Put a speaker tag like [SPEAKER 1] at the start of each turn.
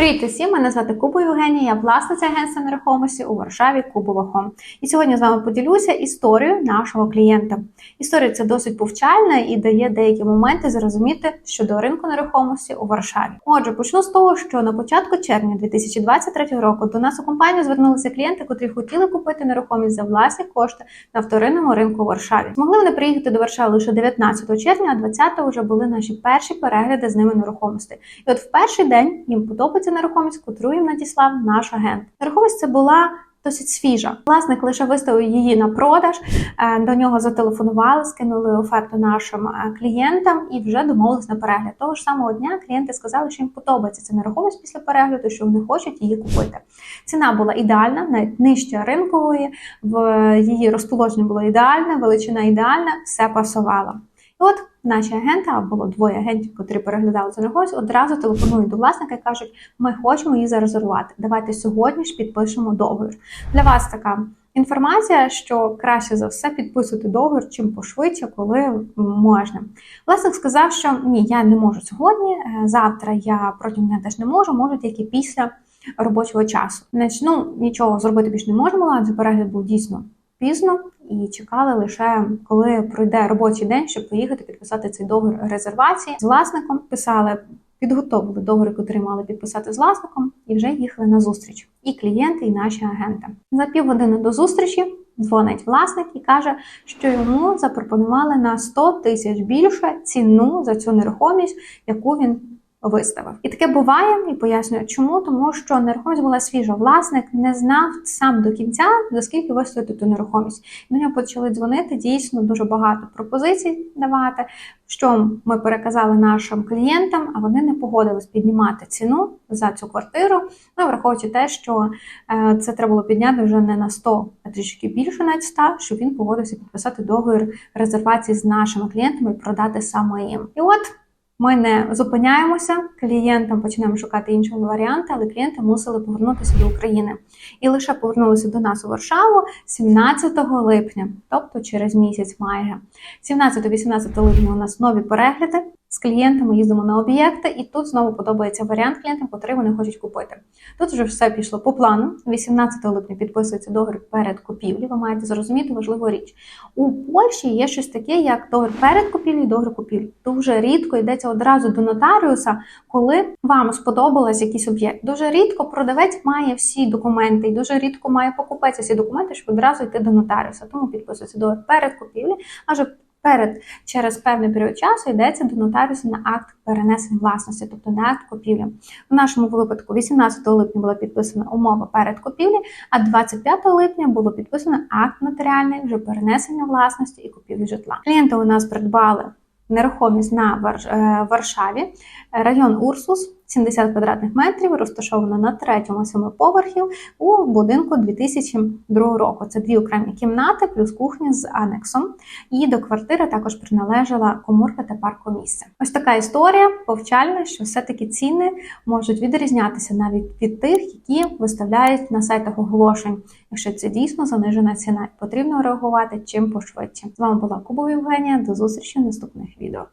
[SPEAKER 1] Привіт усім! Мене звати Куба Євгенія, я власниця агентства нерухомості у Варшаві Кубова Хом. І сьогодні з вами поділюся історією нашого клієнта. Історія це досить повчальна і дає деякі моменти зрозуміти щодо ринку нерухомості у Варшаві. Отже, почну з того, що на початку червня 2023 року до нас у компанію звернулися клієнти, котрі хотіли купити нерухомість за власні кошти на вторинному ринку у Варшаві. Змогли вони приїхати до Варшави лише 19 червня, а 20-го вже були наші перші перегляди з ними нерухомості. І от в перший день їм подобається нерухомість, котру їм надіслав наш агент. Нерухомість це була. Досить свіжа. Власник лише виставив її на продаж. е, До нього зателефонували, скинули оферту нашим е, клієнтам і вже домовились на перегляд. Того ж самого дня клієнти сказали, що їм подобається ця нерухомість після перегляду, що вони хочуть її купити. Ціна була ідеальна, навіть нижче ринкової. В її розположення було ідеальне, величина ідеальна, все пасувало. От наші агенти, а було двоє агентів, котрі переглядали цю нерухомість, одразу телефонують до власника і кажуть: ми хочемо її зарезервувати. Давайте сьогодні ж підпишемо договір. Для вас така інформація, що краще за все підписувати договір чим пошвидше, коли можна. Власник сказав, що ні, я не можу сьогодні. е, Завтра я протягом дня теж не можу, можу тільки після робочого часу. Значить, ну нічого зробити більш не можемо, адже перегляд був дійсно пізно і чекали лише коли пройде робочий день, щоб поїхати підписати цей договір резервації з власником. Писали, підготовили договір, який мали підписати з власником, і вже їхали на зустріч. І клієнти, і наші агенти. За півгодини до зустрічі дзвонить власник і каже, що йому запропонували на 100 тисяч більше ціну за цю нерухомість, яку він виставив. І таке буває, і пояснюю, чому, тому що нерухомість була свіжа. Власник не знав сам до кінця, за скільки виставити ту нерухомість. До нього почали дзвонити дійсно дуже багато пропозицій давати, що ми переказали нашим клієнтам, а вони не погодились піднімати ціну за цю квартиру. Ну, враховуючи те, що е, це треба було підняти вже не на 100, а трішки більше навіть 100, щоб він погодився підписати договір резервації з нашими клієнтами і продати саме їм. І от. Ми не зупиняємося, клієнтам починаємо шукати інші варіанти, але клієнти мусили повернутися до України. І лише повернулися до нас у Варшаву 17 липня, тобто через місяць майже. 17-18 липня у нас нові перегляди. З клієнтами їздимо на об'єкти, і тут знову подобається варіант клієнтам, який вони хочуть купити. Тут вже все пішло по плану. 18 липня підписується договір перед купівлі. Ви маєте зрозуміти важливу річ. У Польщі є щось таке, як договір перед купівлею і договір купівлі. Дуже рідко йдеться одразу до нотаріуса, коли вам сподобалось якийсь об'єкт. Дуже рідко продавець має всі документи, і дуже рідко має покупець всі документи, щоб одразу йти до нотаріуса. Тому підписується договір перед купівлі, а вже перед через певний період часу йдеться до нотаріуса на акт перенесення власності, тобто на акт купівлі. В нашому випадку 18 липня була підписана умова перед купівлі, а 25 липня було підписано акт нотаріальний вже перенесення власності і купівлі житла. Клієнти у нас придбали нерухомість на е, Варшаві, район Урсус. 70 квадратних метрів, розташована на третьому семи поверхів у будинку 2002 року. Це дві окремі кімнати плюс кухня з анексом. І до квартири також приналежала коморка та паркомісце. Ось така історія повчальна, що все-таки ціни можуть відрізнятися навіть від тих, які виставляють на сайтах оголошень. Якщо це дійсно занижена ціна, потрібно реагувати чим пошвидше. З вами була Кубова Євгенія. До зустрічі в наступних відео.